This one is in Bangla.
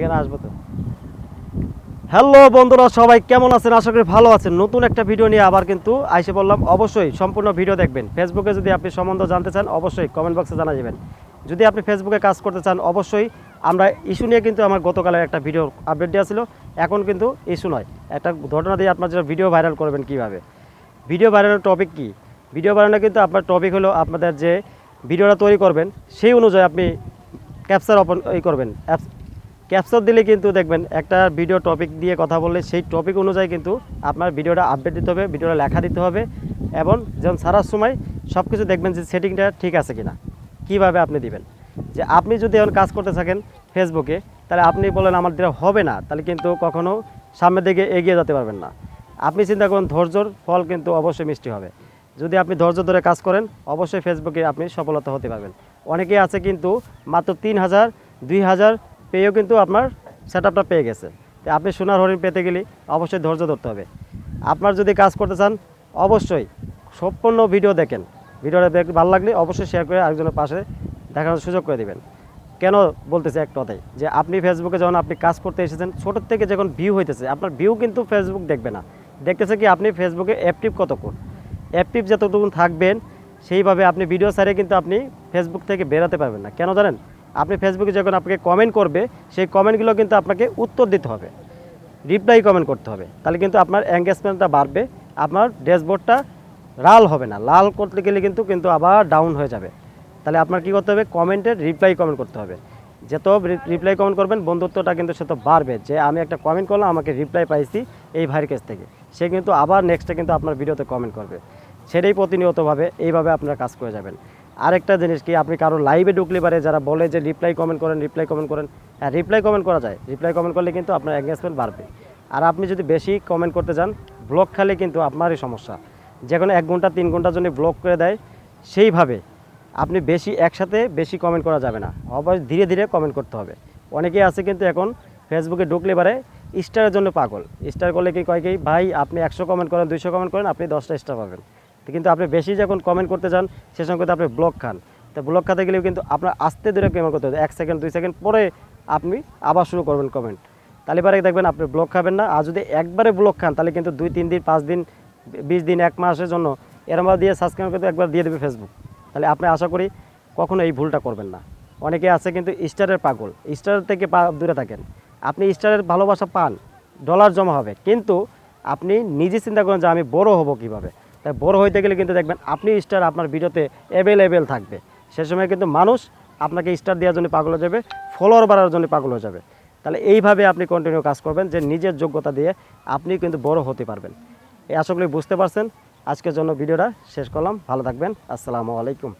এখানে আসব তো। হ্যালো বন্ধুরা, সবাই কেমন আছেন? আশা করি ভালো আছেন। নতুন একটা ভিডিও নিয়ে আবার কিন্তু আইসে বললাম অবশ্যই সম্পূর্ণ ভিডিও দেখবেন। ফেসবুকে যদি আপনি সম্বন্ধ জানতে চান, অবশ্যই কমেন্ট বক্সে জানা যাবেন যদি আপনি ফেসবুকে কাজ করতে চান, অবশ্যই আমরা ইস্যু নিয়ে কিন্তু আমার গতকালের একটা ভিডিও আপডেট দেওয়া ছিল। এখন কিন্তু ইস্যু নয়। একটা ঘটনা দিয়ে আপনার যেটা ভিডিও ভাইরাল করবেন কীভাবে? ভিডিও ভাইরালের টপিক কি? ভিডিও ভাইরালে কিন্তু আপনার টপিক হলো আপনাদের যে ভিডিওটা তৈরি করবেন, সেই অনুযায়ী আপনি ক্যাপচার ওপেন ই করবেন। অ্যাপস ক্যাপচার দিলে কিন্তু দেখবেন একটা ভিডিও টপিক দিয়ে কথা বললে সেই টপিক অনুযায়ী কিন্তু আপনার ভিডিওটা আপডেট দিতে হবে ভিডিওটা লেখা দিতে হবে এবং যেমন সারার সময় সব কিছু দেখবেন যে সেটিংটা ঠিক আছে কিনা। কীভাবে আপনি দিবেন? যে আপনি যদি এখন কাজ করতে থাকেন ফেসবুকে তাহলে আপনি বলেন আমার দ্বারা হবে না, তাহলে কিন্তু কখনো সামনের দিকে এগিয়ে যেতে পারবেন না। আপনি চিন্তা করুন, ধৈর্যর ফল কিন্তু অবশ্যই মিষ্টি হবে। যদি আপনি ধৈর্য ধরে কাজ করেন, অবশ্যই ফেসবুকে আপনি সফলতা হতে পারবেন। অনেকেই আছে কিন্তু মাত্র তিন হাজার, দুই হাজার পেয়েও কিন্তু আপনার সেট আপটা পেয়ে গেছে। আপনি সোনার হরিণ পেতে গেলে অবশ্যই ধৈর্য ধরতে হবে। আপনার যদি কাজ করতে চান, অবশ্যই সম্পূর্ণ ভিডিও দেখেন। ভিডিওটা দেখ, ভালো লাগলে অবশ্যই শেয়ার করে আরেকজনের পাশে দেখানোর সুযোগ করে দেবেন। কেন বলতেছে এক কথাই যে আপনি ফেসবুকে যখন আপনি কাজ করতে এসেছেন ছোটোর থেকে যখন ভিউ হইতেছে, আপনার ভিউ কিন্তু ফেসবুক দেখবে না। দেখতেছে কি, আপনি ফেসবুকে অ্যাক্টিভ কতক্ষণ? অ্যাক্টিভ যতটুকু থাকবেন, সেইভাবে আপনি ভিডিও সারে কিন্তু আপনি ফেসবুক থেকে বেরোতে পারবেন না। কেন জানেন? আপনি ফেসবুকে যখন আপনাকে কমেন্ট করবে, সেই কমেন্টগুলো কিন্তু আপনাকে উত্তর দিতে হবে। রিপ্লাই কমেন্ট করতে হবে। তাহলে কিন্তু আপনার এঙ্গেজমেন্টটা বাড়বে, আপনার ড্যাশবোর্ডটা লাল হবে না। লাল করতে গেলে কিন্তু কিন্তু আবার ডাউন হয়ে যাবে। তাহলে আপনার কী করতে হবে? কমেন্টের রিপ্লাই কমেন্ট করতে হবে। যত রিপ্লাই কমেন্ট করবেন, বন্ধুত্বটা কিন্তু সে তো বাড়বে। যে আমি একটা কমেন্ট করলাম, আমাকে রিপ্লাই পাইছি এই ভাইয়ের কাছ থেকে। সে কিন্তু আবার নেক্সটে কিন্তু আপনার ভিডিওতে কমেন্ট করবে। সেটাই প্রতিনিয়তভাবে এইভাবে আপনারা কাজ করে যাবেন। আরেকটা জিনিস কি, আপনি কারও লাইভে ঢুকলে পারে যারা বলে যে রিপ্লাই কমেন্ট করেন রিপ্লাই কমেন্ট করেন হ্যাঁ রিপ্লাই কমেন্ট করা যায়। রিপ্লাই কমেন্ট করলে কিন্তু আপনার এঙ্গেজমেন্ট বাড়বে। আর আপনি যদি বেশি কমেন্ট করতে যান ব্লক খালে কিন্তু আপনারই সমস্যা। যে কোনো এক ঘণ্টা, তিন ঘণ্টার জন্য ব্লক করে দেয়, সেইভাবে আপনি বেশি একসাথে বেশি কমেন্ট করা যাবে না। অবশ্যই ধীরে ধীরে কমেন্ট করতে হবে। অনেকেই আছে কিন্তু এখন ফেসবুকে ঢুকলে পারে স্টারের জন্য পাগল। স্টার করলে কি কয় কি, ভাই, আপনি একশো কমেন্ট করেন, দুইশো কমেন্ট করেন, আপনি দশটা স্টার পাবেন। কিন্তু আপনি বেশি যখন কমেন্ট করতে যান, সে সঙ্গে কিন্তু আপনি ব্লক খান। তো ব্লক খাতে গেলেও কিন্তু আপনার আস্তে ধীরে কমেন্ট করতে হবে। এক সেকেন্ড দুই সেকেন্ড পরে আপনি আবার শুরু করবেন কমেন্ট তাহলে পরে দেখবেন আপনি ব্লক খাবেন না। আর যদি একবারে ব্লক খান, তাহলে কিন্তু দুই, তিন দিন, পাঁচ দিন, বিশ দিন, এক মাসের জন্য এরম দিয়ে সাবস্ক্রাইব করতে একবার দিয়ে দেবে ফেসবুক তাহলে আপনি আশা করি কখনো এই ভুলটা করবেন না। অনেকে আছে কিন্তু স্টারের পাগল। স্টারের থেকে দূরে থাকেন। আপনি স্টারের ভালোবাসা পান ডলার জমা হবে। কিন্তু আপনি নিজে চিন্তা করেন যে আমি বড় হব কীভাবে। তাই বড় হইতে গেলে কিন্তু দেখবেন আপনি স্টার আপনার ভিডিওতে অ্যাভেলেবেল থাকবে। সে সময় কিন্তু মানুষ আপনাকে স্টার দেওয়ার জন্য পাগল হয়ে যাবে ফলোয়ার বাড়ার জন্য পাগল হয়ে যাবে। তাহলে এইভাবে আপনি কন্টিনিউ কাজ করবেন যে নিজের যোগ্যতা দিয়ে আপনি কিন্তু বড় হতে পারবেন। এই আশা করি বুঝতে পারছেন। আজকের জন্য ভিডিওটা শেষ করলাম। ভালো থাকবেন। আসসালামু আলাইকুম।